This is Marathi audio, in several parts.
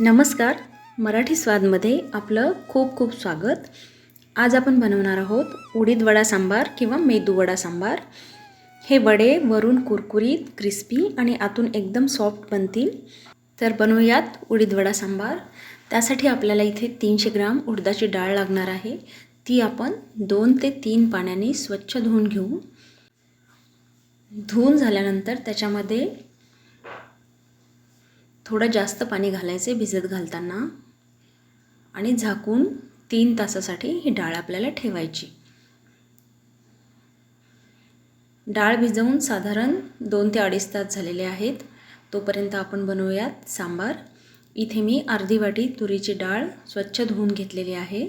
नमस्कार. मराठी स्वादमध्ये आपलं खूप खूप स्वागत. आज आपण बनवणार आहोत उडीद वडा सांबार किंवा मेदू वडा सांबार. हे वडे वरून कुरकुरीत क्रिस्पी आणि आतून एकदम सॉफ्ट बनतील. तर बनवूयात उडीद वडा सांबार. त्यासाठी आपल्याला इथे तीनशे ग्राम उडदाची डाळ लागणार आहे. ती आपण दोन ते तीन पाण्याने स्वच्छ धुवून घेऊ. धुवून झाल्यानंतर त्याच्यामध्ये थोडं जास्त पाणी घालायचे भिजत घालताना. आणि झाकून तीन तासासाठी ही डाळ आपल्याला ठेवायची. डाळ भिजवून साधारण दोन ते अडीच तास झालेले आहेत. तोपर्यंत आपण बनवूयात सांबार. इथे मी अर्धी वाटी तुरीची डाळ स्वच्छ धुवून घेतलेली आहे.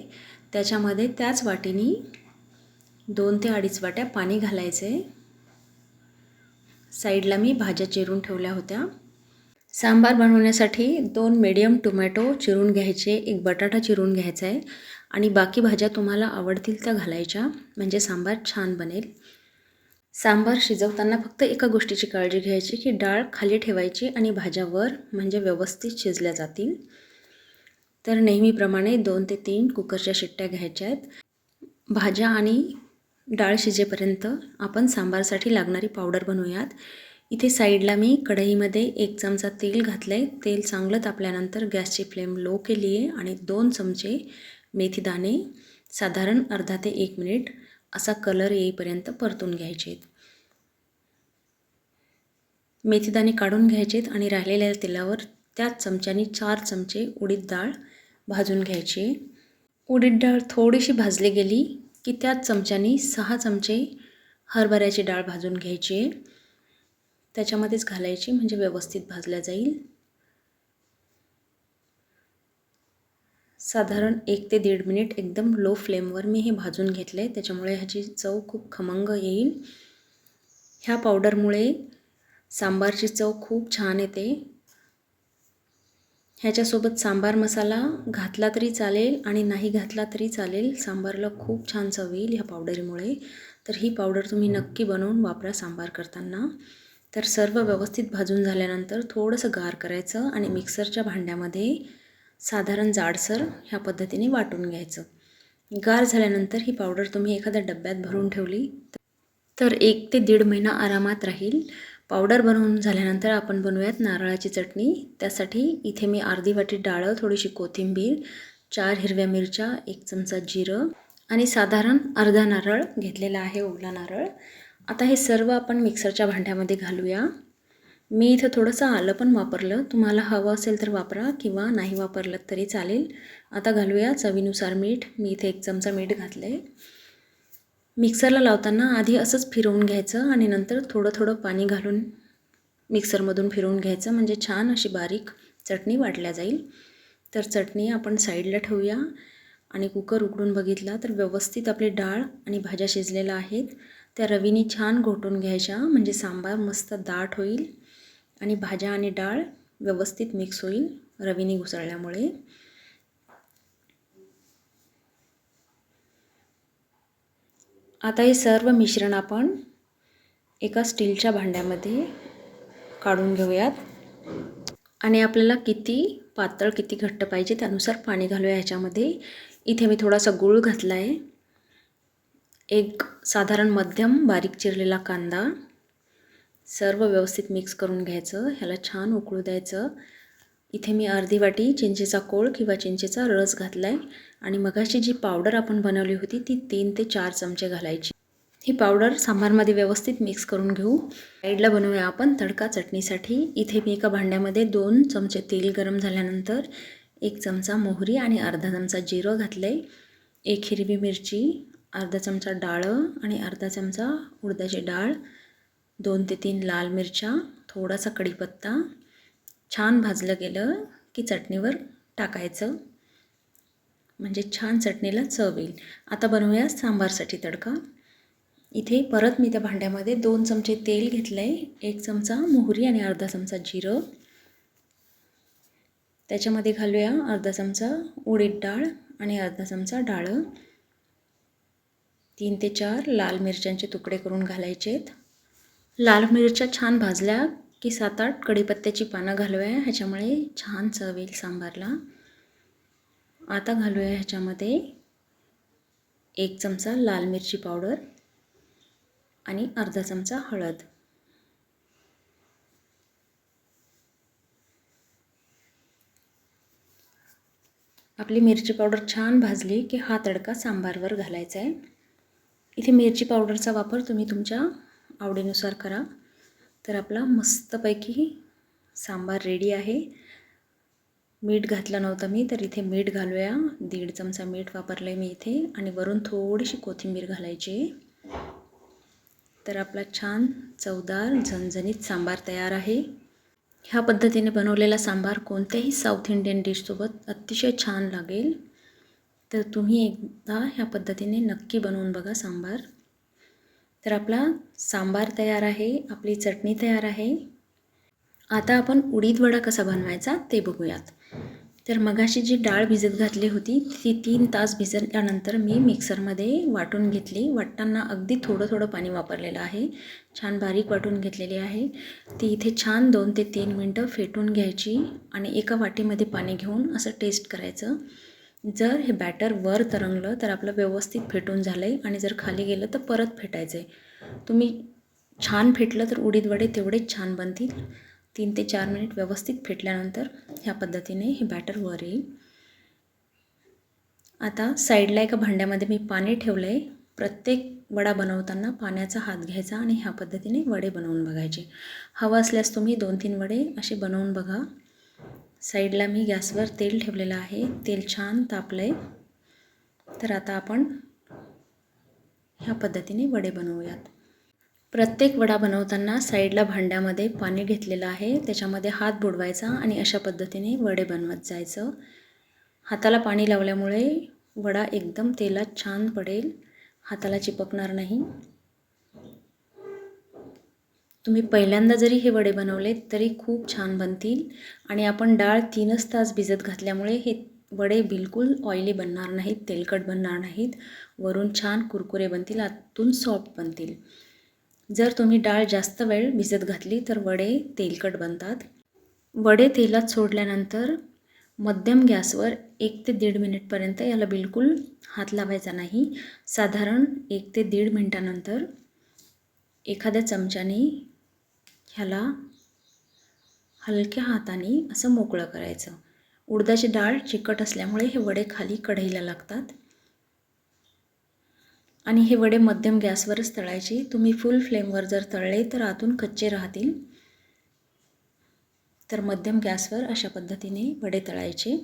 त्याच्यामध्ये त्याच वाटीनी दोन ते अडीच वाट्या पाणी घालायचे. साईडला मी भाज्या चिरून ठेवल्या होत्या. सांबार बनवण्यासाठी दोन मीडियम टोमॅटो चिरून घ्यायचे एक बटाटा चिरून घ्यायचा आहे आणि बाकी भाज्या तुम्हाला आवडतील त्या घालायच्या म्हणजे सांबार छान बनेल. सांबार शिजवताना फक्त एका गोष्टीची काळजी घ्यायची की डाळ खाली ठेवायची आणि भाज्यावर म्हणजे व्यवस्थित शिजल्या जातील. तर नेहमीप्रमाणे दोन ते तीन कुकरच्या शिट्ट्या घ्यायच्या आहेत. भाज्या आणि डाळ शिजेपर्यंत आपण सांबारसाठी लागणारी पावडर बनवूयात. इथे साईडला मी कढईमध्ये एक चमचा तेल घातलं आहे तेल चांगलं तापल्यानंतर गॅसची फ्लेम लो केली आहे आणि दोन चमचे मेथीदाणे साधारण अर्धा ते एक मिनिट असा कलर येईपर्यंत परतून घ्यायचे मेथीदाणे काढून घ्यायचे आणि राहिलेल्या तेलावर त्याच चमच्यानी चार चमचे उडीद डाळ भाजून घ्यायची उडीद डाळ थोडीशी भाजली गेली की त्याच चमच्यानी सहा चमचे हरभऱ्याची डाळ भाजून घ्यायची आहे. त्याच्यामध्येच घालायची म्हणजे व्यवस्थित भाजल्या जाईल. साधारण एक ते दीड मिनिट एकदम लो फ्लेमवर मी हे भाजून घेतले त्याच्यामुळे ह्याची चव खूप खमंग येईल. ह्या पावडरमुळे सांबारची चव खूप छान येते. ह्याच्यासोबत सांबार मसाला घातला तरी चालेल आणि नाही घातला तरी चालेल. सांबारला खूप छान चव येईल ह्या पावडरीमुळे तर ही पावडर तुम्ही नक्की बनवून वापरा सांबार करताना. तर सर्व व्यवस्थित भाजून झाल्यानंतर थोडंसं गार करायचं आणि मिक्सरच्या भांड्यामध्ये साधारण जाडसर ह्या पद्धतीने वाटून घ्यायचं. गार झाल्यानंतर ही पावडर तुम्ही एखाद्या डब्यात भरून ठेवली तर एक ते दीड महिना आरामात राहील. पावडर बनवून झाल्यानंतर आपण बनवूयात नारळाची चटणी. त्यासाठी इथे मी अर्धी वाटी डाळं थोडीशी कोथिंबीर चार हिरव्या मिरच्या एक चमचा जिरं आणि साधारण अर्धा नारळ घेतलेला आहे ओला नारळ. आता हे सर्व आपण मिक्सरच्या भांड्यामध्ये घालूया. मी इथं थोडंसं आलं पण वापरलं. तुम्हाला हवं असेल तर वापरा किंवा नाही वापरलं तरी चालेल. आता घालूया चवीनुसार मीठ. मी इथे एक चमचा मीठ घातलं आहे मिक्सरला लावताना आधी असंच फिरवून घ्यायचं आणि नंतर थोडं थोडं पाणी घालून मिक्सरमधून फिरवून घ्यायचं. म्हणजे छान अशी बारीक चटणी वाटल्या जाईल. तर चटणी आपण साईडला ठेवूया. आणि कुकर उघडून बघितला तर व्यवस्थित आपली डाळ आणि भाज्या शिजलेल्या आहेत. त्या रवीने छान घोटून घ्यायच्या. म्हणजे सांबार मस्त दाट होईल आणि भाज्या आणि डाळ व्यवस्थित मिक्स होईल रवीने घुसळल्यामुळे. आता हे सर्व मिश्रण आपण एका स्टीलच्या भांड्यामध्ये काढून घेऊयात. आणि आपल्याला किती पातळ किती घट्ट पाहिजे त्यानुसार पाणी घालूया ह्याच्यामध्ये. इथे मी थोडासा गूळ घातला आहे एक साधारण मध्यम बारीक चिरलेला कांदा सर्व व्यवस्थित मिक्स करून घ्यायचं. ह्याला छान उकळू द्यायचं. इथे मी अर्धी वाटी चिंचेचा कोळ किंवा चिंचेचा रस घातला आहे आणि मगाशी जी पावडर आपण बनवली होती ती तीन ते चार चमचे घालायची. ही पावडर सांबारमध्ये व्यवस्थित मिक्स करून घेऊ. साईडला बनवूया आपण तडका चटणीसाठी. इथे मी एका भांड्यामध्ये दोन चमचे तेल गरम झाल्यानंतर एक चमचा मोहरी आणि अर्धा चमचा जिरं घातलं आहे एक हिरवी मिरची अर्धा चमचा डाळं आणि अर्धा चमचा उडदाची डाळ दोन ते तीन लाल मिरच्या थोडासा कढीपत्ता. छान भाजलं गेलं की चटणीवर टाकायचं. म्हणजे छान चटणीला चव येईल. आता बनवूया सांबारसाठी तडका. इथे परत मी त्या भांड्यामध्ये दोन चमचे तेल घेतलं आहे एक चमचा मोहरी आणि अर्धा चमचा जिरं. त्याच्यामध्ये घालूया अर्धा चमचा उडीद डाळ आणि अर्धा चमचा डाळं. तीन ते चार लाल मिरच्यांचे तुकडे करून घालायचे आहेत लाल मिरच्या छान भाजल्या की सात आठ कढीपत्त्याची पानं घालूया ह्याच्यामुळे छान चव येईल सांबारला. आता घालूया ह्याच्यामध्ये एक चमचा लाल मिरची पावडर आणि अर्धा चमचा हळद. आपली मिरची पावडर छान भाजली की हा तडका सांबारवर घालायचा आहे. इथे मिरची पावडरचा वापर तुम्ही तुमच्या आवडीनुसार करा. तर आपला मस्तपैकी सांबार रेडी आहे. मीठ घातलं नव्हतं मी तर इथे मीठ घालूया. दीड चमचा मीठ वापरलं आहे मी इथे. आणि वरून थोडीशी कोथिंबीर घालायची. तर आपला छान चवदार झणझणीत सांबार तयार आहे. ह्या पद्धतीने बनवलेला सांबार कोणत्याही साऊथ इंडियन डिशसोबत अतिशय छान लागेल. तर तुम्ही एकदा ह्या पद्धतीने नक्की बनवून बघा सांबार. तर आपला सांबार तयार आहे आपली चटणी तयार आहे. आता आपण उडीद वडा कसा बनवायचा ते बघूयात. तर मगाशी जी डाळ भिजत घातली होती ती तीन तास भिजल्यानंतर मी मिक्सरमध्ये वाटून घेतली. वाटताना अगदी थोडं थोडं पाणी वापरलेलं आहे. छान बारीक वाटून घेतलेली आहे. ती इथे छान दोन ते तीन मिनटं फेटून घ्यायची आणि एका वाटीमध्ये पाणी घेऊन असं टेस्ट करायचं. जर हे बॅटर वर तरंगलं तर आपलं व्यवस्थित फेटून झालं आहे आणि जर खाली गेलं तर परत फेटायचं आहे तुम्ही छान फेटलं तर उडीद वडे तेवढेच छान बनतील. तीन ते चार मिनिट व्यवस्थित फेटल्यानंतर ह्या पद्धतीने हे बॅटर वर येईल. आता साईडला एका भांड्यामध्ये मी पाणी ठेवलं आहे प्रत्येक वडा बनवताना पाण्याचा हात घ्यायचा आणि ह्या पद्धतीने वडे बनवून बघायचे. हवं असल्यास तुम्ही दोन तीन वडे असे बनवून बघा. साईडला मी गॅसवर तेल ठेवलेलं आहे. तेल छान तापलं आहे तर आता आपण ह्या पद्धतीने वडे बनवूयात. प्रत्येक वडा बनवताना साईडला भांड्यामध्ये पाणी घेतलेलं आहे. त्याच्यामध्ये हात बुडवायचा आणि अशा पद्धतीने वडे बनवत जायचं. हाताला पाणी लावल्यामुळे वडा एकदम तेलात छान पडेल. हाताला चिपकणार नाही. तुम्ही पहिल्यांदा जरी हे वडे बनवले तरी खूप छान बनतील. आणि आपण डाळ तीनच तास भिजत घातल्यामुळे हे वडे बिलकुल ऑइली बनणार नाहीत तेलकट बनणार नाहीत. वरून छान कुरकुरे बनतील आतून सॉफ्ट बनतील. जर तुम्ही डाळ जास्त वेळ भिजत घातली तर वडे तेलकट बनतात. वडे तेलात सोडल्यानंतर मध्यम गॅसवर एक ते दीड मिनिटपर्यंत याला बिलकुल हात लावायचा नाही. साधारण एक ते दीड मिनटानंतर एखाद्या चमच्याने ह्याला हलक्या हाताने असं मोकळं करायचं. उडदाची डाळ चिकट असल्यामुळे हे वडे खाली कढईला लागतात. आणि हे वडे मध्यम गॅसवरच तळायचे. तुम्ही फुल फ्लेमवर जर तळले तर आतून कच्चे राहतील. तर मध्यम गॅसवर अशा पद्धतीने वडे तळायचे.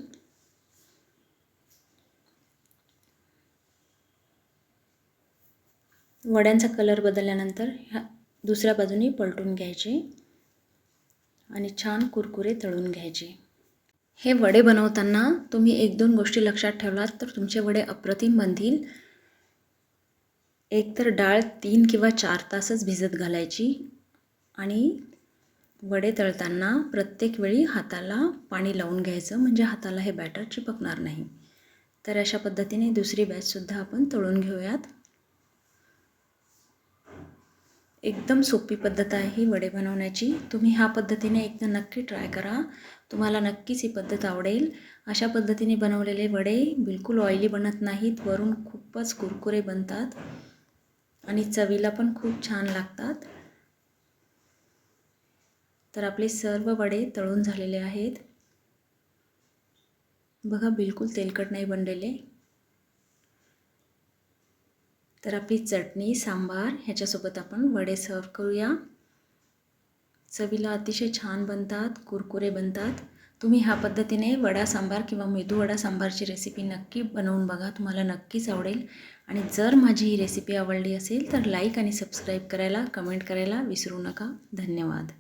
वड्यांचा कलर बदलल्यानंतर ह्या दुसऱ्या बाजूने पलटून घ्यायचे आणि छान कुरकुरे तळून घ्यायचे. हे वडे बनवताना तुम्ही एक दोन गोष्टी लक्षात ठेवलात तर तुमचे वडे अप्रतिम बनतील. एक तर डाळ तीन किंवा चार तासच भिजत घालायची आणि वडे तळताना प्रत्येक वेळी हाताला पाणी लावून घ्यायचं म्हणजे हाताला हे बॅटर चिपकणार नाही. तर अशा पद्धतीने दुसरी बॅचसुद्धा आपण तळून घेऊयात. एकदम सोपी पद्धत आहे ही वडे बनवण्याची. तुम्ही ह्या पद्धतीने एकदा नक्की ट्राय करा. तुम्हाला नक्कीच ही पद्धत आवडेल. अशा पद्धतीने बनवलेले वडे बिलकुल ऑइली बनत नाहीत. वरून खूपच कुरकुरे बनतात. आणि चवीला पण खूप छान लागतात. तर आपले सर्व वडे तळून झालेले आहेत. बघा बिलकुल तेलकट नाही बनलेले. तर आपली चटणी सांबार ह्याच्यासोबत आपण वडे सर्व करूया. चवीला अतिशय छान बनतात कुरकुरे बनतात. तुम्ही ह्या पद्धतीने वडा सांबार किंवा मेदू वडा सांबारची रेसिपी नक्की बनवून बघा तुम्हाला नक्कीच आवडेल. आणि जर माझी ही रेसिपी आवडली असेल तर लाईक आणि सबस्क्राईब करायला कमेंट करायला विसरू नका. धन्यवाद.